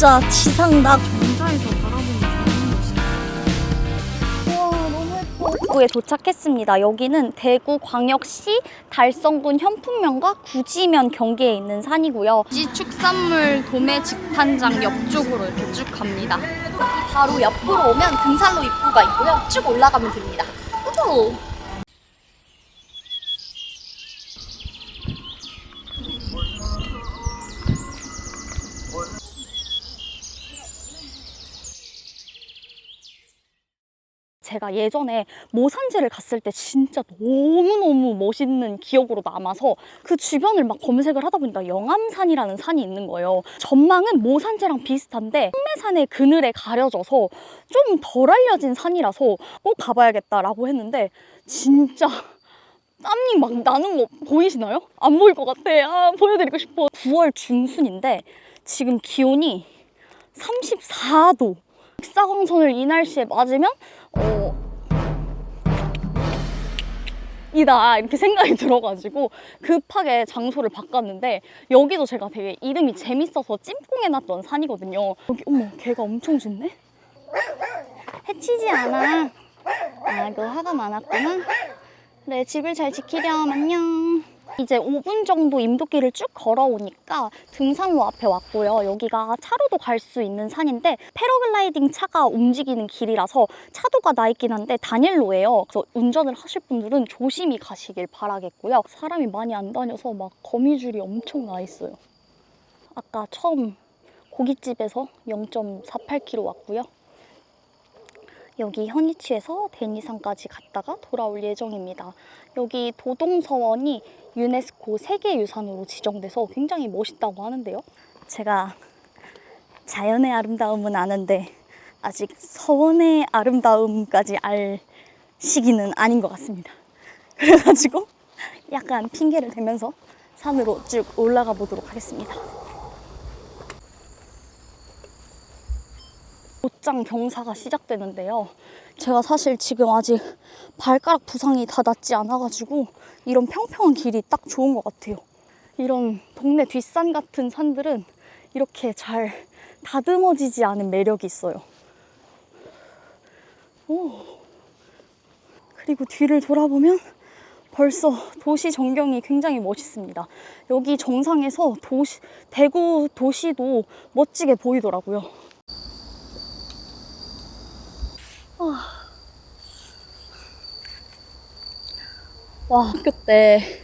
진짜 지상낙. 전자에서 바라보는. 와 너무 예뻐. 구에 도착했습니다. 여기는 대구 광역시 달성군 현풍면과 구지면 경계에 있는 산이고요. 구지 축산물 도매 직판장 옆쪽으로 이렇게 쭉 갑니다. 바로 옆으로 오면 등산로 입구가 있고요. 쭉 올라가면 됩니다. 우 제가 예전에 모산지를 갔을 때 진짜 너무너무 멋있는 기억으로 남아서 그 주변을 막 검색을 하다 보니까 영암산이라는 산이 있는 거예요. 전망은 모산지랑 비슷한데 홍매산의 그늘에 가려져서 좀 덜 알려진 산이라서 꼭 가봐야겠다라고 했는데 진짜 땀이 막 나는 거 보이시나요? 안 보일 것 같아. 아, 보여드리고 싶어. 9월 중순인데 지금 기온이 34도. 직사광선을 이 날씨에 맞으면 어 이다 이렇게 생각이 들어가지고 급하게 장소를 바꿨는데 여기도 제가 되게 이름이 재밌어서 찜꽁해놨던 산이거든요. 여기 어머 개가 엄청 짖네. 해치지 않아. 아이고 화가 많았구나. 그래 집을 잘 지키렴 안녕. 이제 5분 정도 임도길을 쭉 걸어오니까 등산로 앞에 왔고요. 여기가 차로도 갈 수 있는 산인데 패러글라이딩 차가 움직이는 길이라서 차도가 나 있긴 한데 단일로예요. 그래서 운전을 하실 분들은 조심히 가시길 바라겠고요. 사람이 많이 안 다녀서 막 거미줄이 엄청 나 있어요. 아까 처음 고깃집에서 0.48km 왔고요. 여기 현이치에서 대니산까지 갔다가 돌아올 예정입니다. 여기 도동서원이 유네스코 세계유산으로 지정돼서 굉장히 멋있다고 하는데요. 제가 자연의 아름다움은 아는데 아직 서원의 아름다움까지 알 시기는 아닌 것 같습니다. 그래가지고 약간 핑계를 대면서 산으로 쭉 올라가 보도록 하겠습니다. 곧장 경사가 시작되는데요. 제가 사실 지금 아직 발가락 부상이 다 낫지 않아가지고 이런 평평한 길이 딱 좋은 것 같아요. 이런 동네 뒷산 같은 산들은 이렇게 잘 다듬어지지 않은 매력이 있어요. 오. 그리고 뒤를 돌아보면 벌써 도시 전경이 굉장히 멋있습니다. 여기 정상에서 도시, 대구 도시도 멋지게 보이더라고요. 와, 학교 때,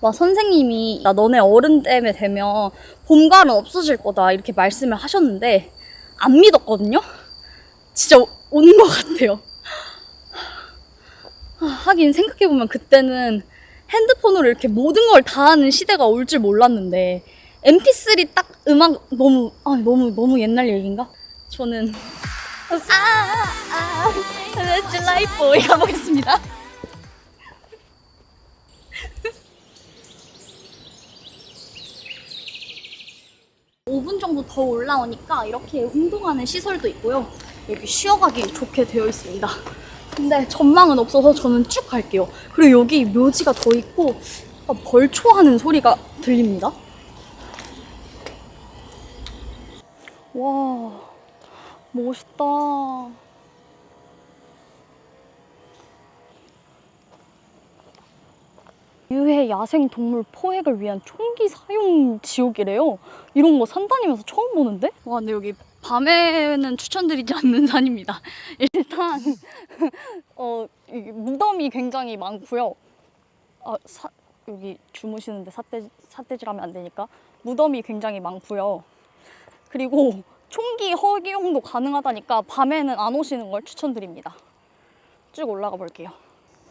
막 선생님이, 나 너네 어른 때문에 되면 봄가을은 없어질 거다, 이렇게 말씀을 하셨는데, 안 믿었거든요? 진짜 오- 오는 것 같아요. 아, 하긴 생각해보면 그때는 핸드폰으로 이렇게 모든 걸 다 하는 시대가 올 줄 몰랐는데, mp3 딱 음악 너무, 아, 너무, 너무 옛날 얘기인가? 저는, 아, 아, 아, Let's Life Boy 가보겠습니다. 5분 정도 더 올라오니까 이렇게 운동하는 시설도 있고요. 여기 쉬어가기 좋게 되어 있습니다. 근데 전망은 없어서 저는 쭉 갈게요. 그리고 여기 묘지가 더 있고 벌초하는 소리가 들립니다. 와, 멋있다. 유해 야생 동물 포획을 위한 총기 사용 지옥이래요. 이런 거 산 다니면서 처음 보는데? 와, 근데 여기 밤에는 추천드리지 않는 산입니다. 일단 어, 이 무덤이 굉장히 많고요. 아, 사, 여기 주무시는데 삿대, 삿대질하면 안 되니까 무덤이 굉장히 많고요. 그리고 총기 허기용도 가능하다니까 밤에는 안 오시는 걸 추천드립니다. 쭉 올라가 볼게요.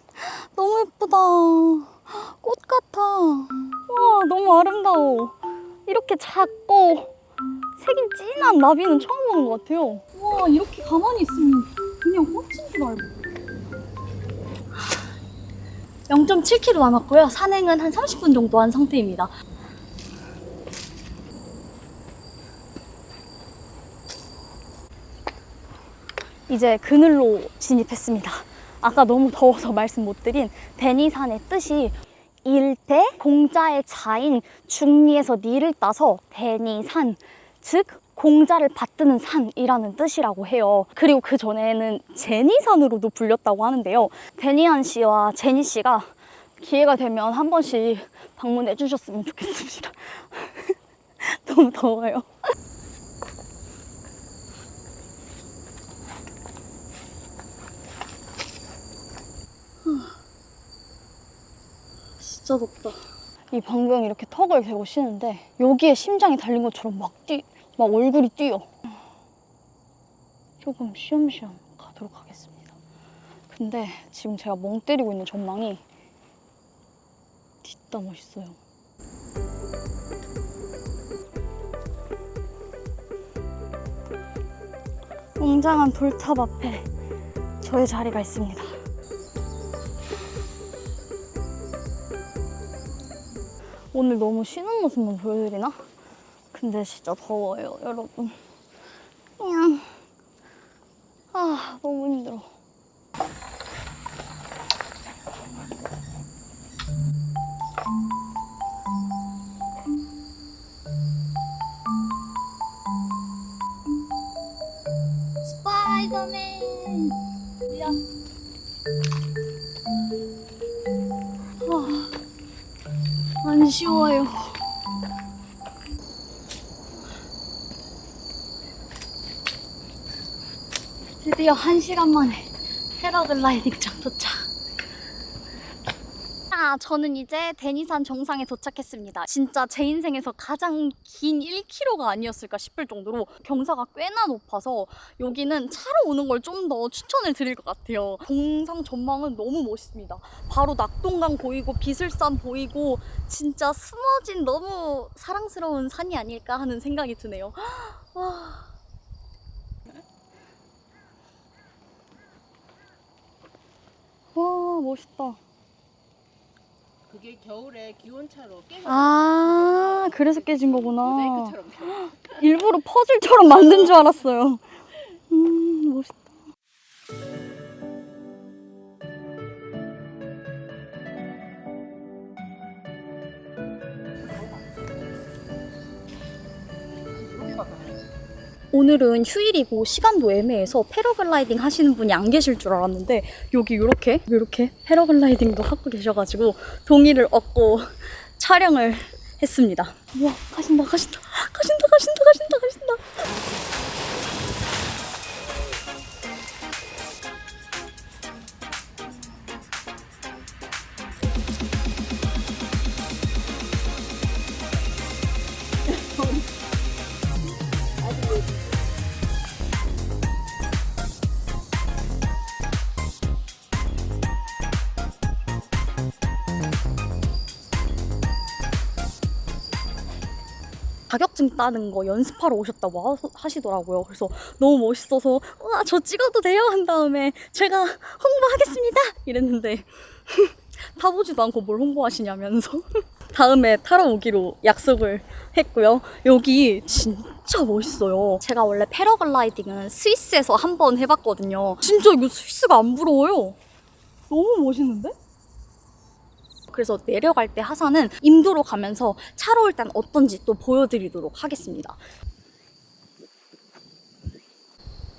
너무 예쁘다. 꽃 같아. 와, 너무 아름다워. 이렇게 작고 색이 진한 나비는 처음 보는 것 같아요. 와, 이렇게 가만히 있으면 그냥 꽃인 줄 알고. 0.7km 남았고요. 산행은 한 30분 정도 한 상태입니다. 이제 그늘로 진입했습니다. 아까 너무 더워서 말씀 못 드린 대니산의 뜻이 일대 공자의 자인 중리에서 니를 따서 대니산 즉 공자를 받드는 산이라는 뜻이라고 해요. 그리고 그 전에는 제니산으로도 불렸다고 하는데요. 데니안 씨와 제니 씨가 기회가 되면 한 번씩 방문해 주셨으면 좋겠습니다. 너무 더워요. 진짜 덥다. 이 방금 이렇게 턱을 대고 쉬는데 여기에 심장이 달린 것처럼 막 뛰, 막 얼굴이 뛰어. 조금 쉬엄쉬엄 가도록 하겠습니다. 근데 지금 제가 멍 때리고 있는 전망이 진짜 멋있어요. 웅장한 돌탑 앞에 저의 자리가 있습니다. 오늘 너무 쉬는 모습만 보여드리나? 근데 진짜 더워요, 여러분. 그냥 아 너무 힘들어. 스파이더맨. 안 쉬워요. 드디어 한 시간 만에 패러글라이딩장 도착. 아, 저는 이제 데니산 정상에 도착했습니다. 진짜 제 인생에서 가장 긴 1km가 아니었을까 싶을 정도로 경사가 꽤나 높아서 여기는 차로 오는 걸 좀 더 추천을 드릴 것 같아요. 동상 전망은 너무 멋있습니다. 바로 낙동강 보이고 비슬산 보이고 진짜 숨어진 너무 사랑스러운 산이 아닐까 하는 생각이 드네요. 와. 와, 멋있다. 그게 겨울에 기온차로 깨져 아, 그래서 깨진 거구나. 모자이크처럼 일부러 퍼즐처럼 만든 줄 알았어요. 오늘은 휴일이고 시간도 애매해서 패러글라이딩 하시는 분이 안 계실 줄 알았는데 여기 이렇게 이렇게 패러글라이딩도 하고 계셔가지고 동의를 얻고 촬영을 했습니다. 와 가신다 가신다 가신다 가신다 가신다 가신다. 자격증 따는 거 연습하러 오셨다고 하- 하시더라고요. 그래서 너무 멋있어서 와저 찍어도 돼요 한 다음에 제가 홍보하겠습니다 이랬는데 타보지도 않고 뭘 홍보하시냐면서 다음에 타러 오기로 약속을 했고요. 여기 진짜 멋있어요. 제가 원래 패러글라이딩은 스위스에서 한 번 해봤거든요. 진짜 이거 스위스가 안 부러워요. 너무 멋있는데? 그래서 내려갈 때 하산은 임도로 가면서 차로 일단 어떤지 또 보여드리도록 하겠습니다.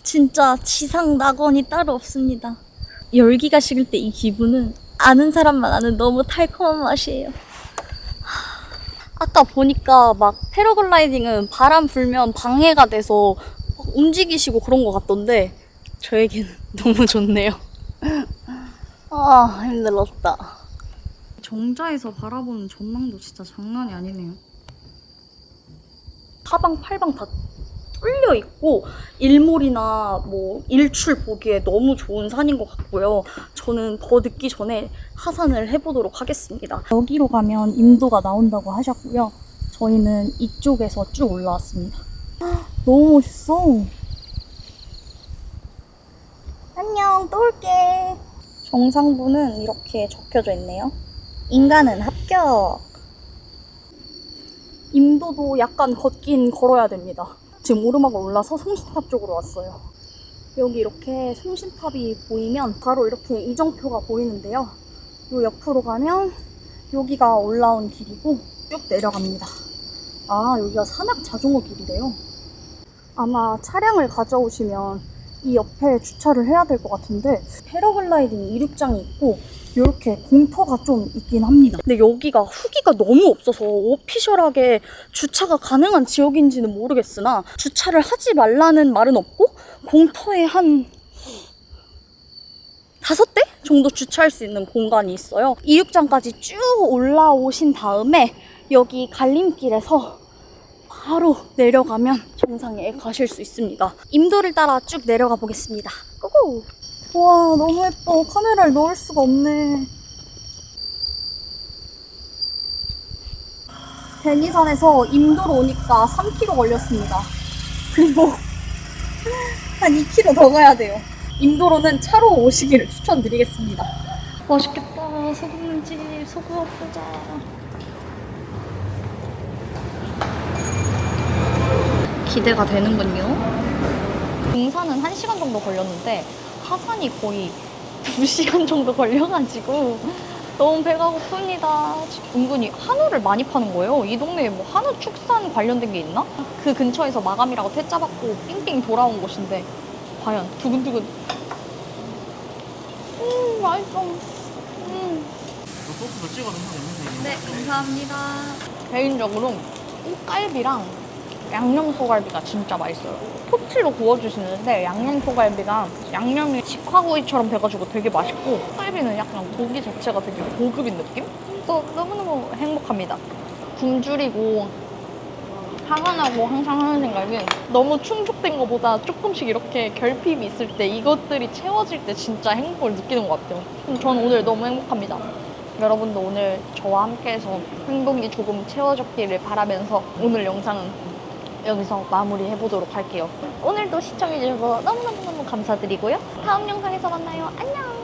진짜 지상 낙원이 따로 없습니다. 열기가 식을 때 이 기분은 아는 사람만 아는 너무 달콤한 맛이에요. 하, 아까 보니까 막 패러글라이딩은 바람 불면 방해가 돼서 막 움직이시고 그런 것 같던데 저에게는 너무 좋네요. 아 힘들었다. 정자에서 바라보는 전망도 진짜 장난이 아니네요. 사방 팔방 다 뚫려 있고 일몰이나 뭐 일출 보기에 너무 좋은 산인 것 같고요. 저는 더 늦기 전에 하산을 해보도록 하겠습니다. 여기로 가면 임도가 나온다고 하셨고요. 저희는 이쪽에서 쭉 올라왔습니다. 헉, 너무 멋있어. 안녕, 또 올게. 정상부는 이렇게 적혀져 있네요. 인간은 합격. 임도도 약간 걷긴 걸어야 됩니다. 지금 오르막을 올라서 송신탑 쪽으로 왔어요. 여기 이렇게 송신탑이 보이면 바로 이렇게 이정표가 보이는데요. 요 옆으로 가면 여기가 올라온 길이고 쭉 내려갑니다. 아, 여기가 산악 자전거 길이래요. 아마 차량을 가져오시면 이 옆에 주차를 해야 될 것 같은데 패러글라이딩 이륙장이 있고 이렇게 공터가 좀 있긴 합니다. 근데 여기가 후기가 너무 없어서 오피셜하게 주차가 가능한 지역인지는 모르겠으나 주차를 하지 말라는 말은 없고 공터에 한 다섯 대 정도 주차할 수 있는 공간이 있어요. 이륙장까지 쭉 올라오신 다음에 여기 갈림길에서 바로 내려가면 정상에 가실 수 있습니다. 임도를 따라 쭉 내려가 보겠습니다. 고고! 와 너무 예뻐. 카메라를 넣을 수가 없네. 대니산에서 임도로 오니까 3km 걸렸습니다. 그리고 한 2km 더 가야 돼요. 임도로는 차로 오시기를 추천드리겠습니다. 맛있겠다. 소금집 소금 보자. 기대가 되는군요. 등산은 1시간 정도 걸렸는데 하산이 거의 2시간 정도 걸려가지고 너무 배가 고픕니다. 은근히 한우를 많이 파는 거예요. 이 동네에 뭐 한우 축산 관련된 게 있나? 그 근처에서 마감이라고 퇴짜 받고 삥삥 돌아온 곳인데 과연 두근두근 음 맛있어 음. 소스도 찍어 넣으면 되는데 네, 감사합니다. 개인적으로 꽃갈비랑 양념 소갈비가 진짜 맛있어요. 토치로 구워주시는데 양념 소갈비가 양념이 직화구이처럼 돼가지고 되게 맛있고 꽃갈비는 약간 고기 자체가 되게 고급인 느낌? 또 너무너무 행복합니다. 굶주리고 나고 항상 하는 생각은 너무 충족된 것보다 조금씩 이렇게 결핍이 있을 때 이것들이 채워질 때 진짜 행복을 느끼는 것 같아요. 저는 오늘 너무 행복합니다. 여러분도 오늘 저와 함께해서 행복이 조금 채워졌기를 바라면서 오늘 영상은 여기서 마무리해 보도록 할게요. 오늘도 시청해주셔서 너무너무너무 감사드리고요. 다음 영상에서 만나요. 안녕!